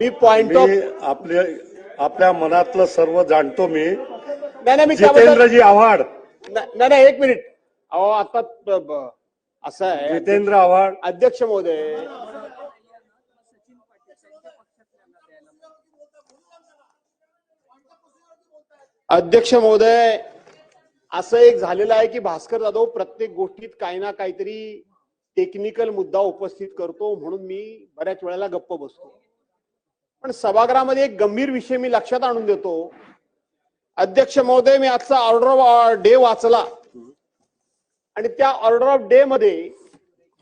Me point of me आपल्या आपल्या मनातलं सर्व जाणतो मी. नाही नाही, मी त्याबद्दल जितेंद्रजी आव्हाड. नाही नाही एक मिनिट. अहो आता ब- ब- असं आहे. जितेंद्र आव्हाड. अध्यक्ष महोदय. अध्यक्ष महोदय असं एक झालेलं आहे की भास्कर जाधव प्रत्येक गोष्टीत काही ना काहीतरी टेक्निकल मुद्दा उपस्थित करतो म्हणून मी बऱ्याच वेळेला गप्प बसतो. पण सभागृहामध्ये एक गंभीर विषय मी लक्षात आणून देतो. अध्यक्ष महोदय मी आजचा ऑर्डर ऑफ डे वाचला. आणि त्या ऑर्डर ऑफ डे मध्ये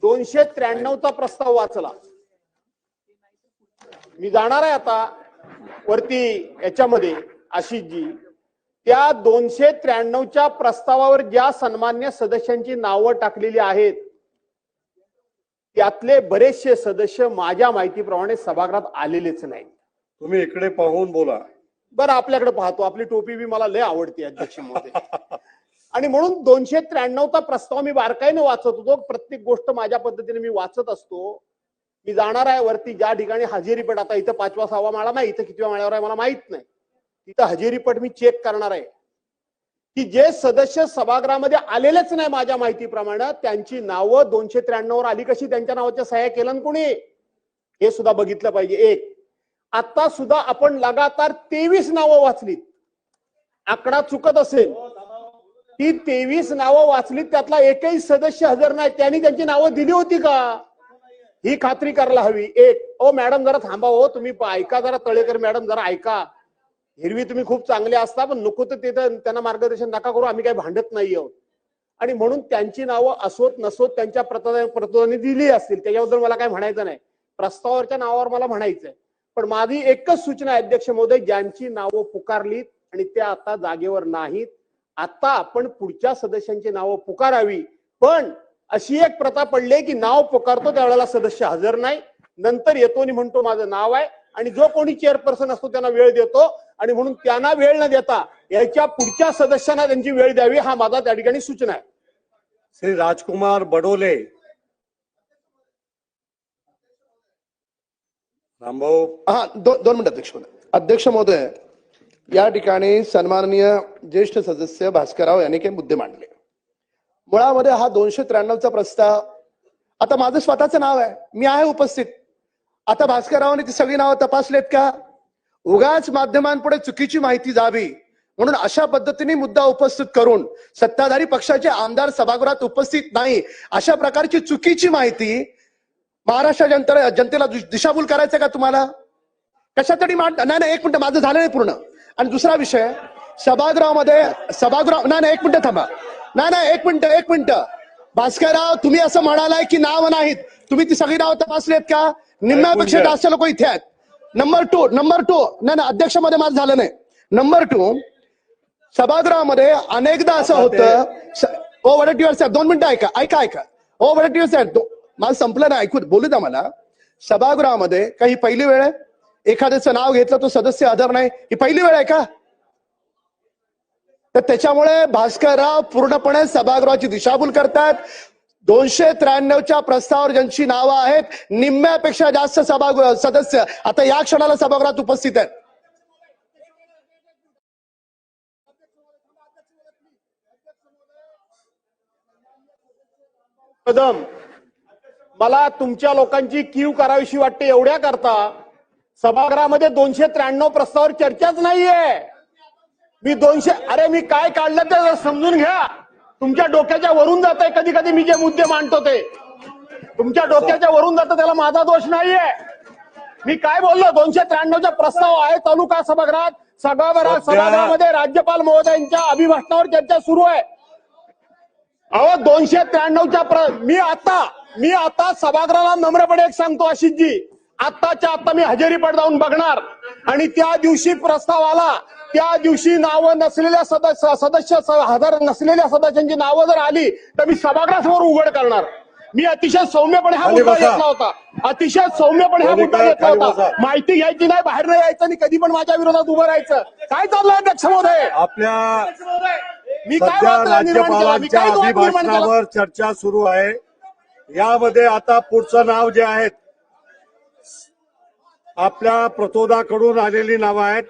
दोनशे त्र्याण्णवचा प्रस्ताव वाचला. मी जाणार आहे आता वरती याच्यामध्ये आशिषजी. त्या दोनशे त्र्याण्णवच्या प्रस्तावावर ज्या सन्मान्य सदस्यांची नावं टाकलेली आहेत त्यातले बरेचसे सदस्य माझ्या माहितीप्रमाणे सभागृहात आलेलेच नाही तुम्ही इकडे पाहून बोला. बरं आपल्याकडे पाहतो. आपली टोपी बी मला लय आवडते अध्यक्ष महोदय आणि म्हणून दोनशे त्र्याण्णवचा प्रस्ताव मी बारकाईने वाचत होतो. प्रत्येक गोष्ट माझ्या पद्धतीने मी वाचत असतो. मी जाणार आहे वरती. ज्या ठिकाणी हजेरीपट आता इथं पाचवा सहावा माळा नाही इथं कितव्या माळ्यावर आहे मला माहीत नाही. तिथं हजेरीपट मी चेक करणार आहे. की जे सदस्य सभागृहामध्ये आलेलेच नाही माझ्या माहितीप्रमाणे त्यांची नावं दोनशे त्र्याण्णव वर आली कशी? त्यांच्या नावाच्या सह्या केलं कोणी? हे सुद्धा बघितलं पाहिजे. एक आता सुद्धा आपण लगातार तेवीस नावं वाचलीत. आकडा चुकत असेल. ती तेवीस नावं वाचलीत त्यातला एकही सदस्य हजर नाही. त्यांनी त्यांची नावं दिली होती का? ही खात्री करायला हवी. एक ओ मॅडम जरा थांबा हो. तुम्ही ऐका जरा तळेकर मॅडम जरा ऐका. हिरवी तुम्ही खूप चांगले असता पण नको तर तिथं त्यांना मार्गदर्शन नका करू आम्ही काही भांडत नाही आहोत. आणि म्हणून त्यांची नावं असोत नसोत त्यांच्या प्रत- प्रतोदाने दिली असतील त्याच्याबद्दल मला काय म्हणायचं नाही. प्रस्तावावरच्या नावावर मला म्हणायचंय. पण माझी एकच सूचना अध्यक्ष महोदय ज्यांची नावं पुकारलीत आणि त्या आता जागेवर नाहीत. आता आपण पुढच्या सदस्यांची नावं पुकारावी. पण अशी एक प्रथा पडली की नाव पुकारतो त्यावेळेला सदस्य हजर नाही. नंतर येतो आणि म्हणतो माझं नाव आहे. आणि जो कोणी चेअरपर्सन असतो त्यांना वेळ देतो आणि म्हणून त्यांना वेळ न देता याच्या पुढच्या सदस्यांना त्यांची वेळ द्यावी हा माझा त्या ठिकाणी सूचना आहे. श्री राजकुमार बडोले. रामभाऊ. हा दो, दोन मिनिट अध्यक्ष अध्यक्ष महोदय या ठिकाणी सन्माननीय ज्येष्ठ सदस्य भास्करराव यांनी काही मुद्दे मांडले. मुळामध्ये हा दोनशे त्र्याण्णवचा प्रस्ताव आता माझं स्वतःचं नाव आहे मी आहे उपस्थित. आता भास्कररावांनी ती सगळी नावं तपासलेत का? उगाच माध्यमांपुढे चुकीची माहिती जावी. म्हणून अशा पद्धतीने मुद्दा उपस्थित करून सत्ताधारी पक्षाचे आमदार सभागृहात उपस्थित नाही अशा प्रकारची चुकीची माहिती महाराष्ट्र जनतेला जनतेला दिशाभूल करायचं का तुम्हाला? कशासाठी मांड नाही नाही एक मिनिट माझं झालं नाही पूर्ण. आणि दुसरा विषय सभागृहामध्ये सभागृह नाही नाही एक मिनिट थांबा. नाही नाही एक मिनिट एक मिनिट. भास्करराव तुम्ही असं म्हणालाय की नाव नाहीत. तुम्ही ती सगळी नावं तपासली आहेत का निम्म्यापेक्षा. जास्त लोक इथे आहेत. नंबर टू नंबर टू नाही नाही अध्यक्षमध्ये माझं झालं नाही. नंबर टू सभागृहामध्ये अनेकदा असं होतं ओ वडट्टीवर साहेब दोन मिनिटं ऐका ऐका ऐका. ओ वडट्टीवर साहेब माझं संपलं नाही ऐकू बोलू द्या मला. सभागृहामध्ये काही पहिली वेळ आहे? एखाद्याचं नाव घेतलं तो सदस्य हजर नाही. ही पहिली वेळ आहे का? तर त्याच्यामुळे भास्करराव पूर्णपणे सभागृहाची दिशाभूल करतात. दोनशे त्र्याण्णवच्या प्रस्तावावर ज्यांची नावं आहेत निम्म्यापेक्षा जास्त सभागृह सदस्य आता या क्षणाला सभागृहात उपस्थित आहेत. कदम मला तुमच्या लोकांची कीव करावीशी वाटते एवढ्या करता सभागृहामध्ये दोनशे त्र्याण्णव प्रस्तावावर चर्चाच नाहीये. मी दोनशे अरे मी काय काढलं ते समजून घ्या. तुमच्या डोक्याच्या वरून जात आहे कधी कधी मी जे मुद्दे मांडतो ते. तुमच्या डोक्याच्या वरून जातं त्याला माझा दोष नाहीये. मी काय बोललो दोनशे त्र्याण्णवचा प्रस्ताव आहे तालुका सभागृहात. सभागृहात सभागृहामध्ये राज्यपाल महोदयांच्या अभिभाषणावर चर्चा सुरू आहे. अहो दोनशे त्र्याण्णवच्या प्र मी आता मी आता सभागृहाला नम्रपणे एक सांगतो आशिषजी. आत्ताच्या आता मी हजेरी जाऊन बघणार. आणि त्या दिवशी प्रस्ताव आला त्या दिवशी नावं नसलेल्या सदस्य सदस्य हजर नसलेल्या सदस्यांची नावं जर आली तर मी सभागृहासमोर उघड करणार. मी अतिशय सौम्यपणे हा मुद्दा. घेतला होता. अतिशय सौम्यपणे हा मुद्दा घेतला होता. माहिती घ्यायची नाही बाहेर नाही यायचं आणि कधी पण माझ्या विरोधात उभं राहायचं. काय चाललंय अध्यक्ष महोदय? आपल्या मी काय राज्यपालांच्या अभिभाषणावर चर्चा सुरू आहे. यामध्ये आता पुढचं नाव जे आहेत आपल्या प्रतोदाकडून आलेली नावं आहेत.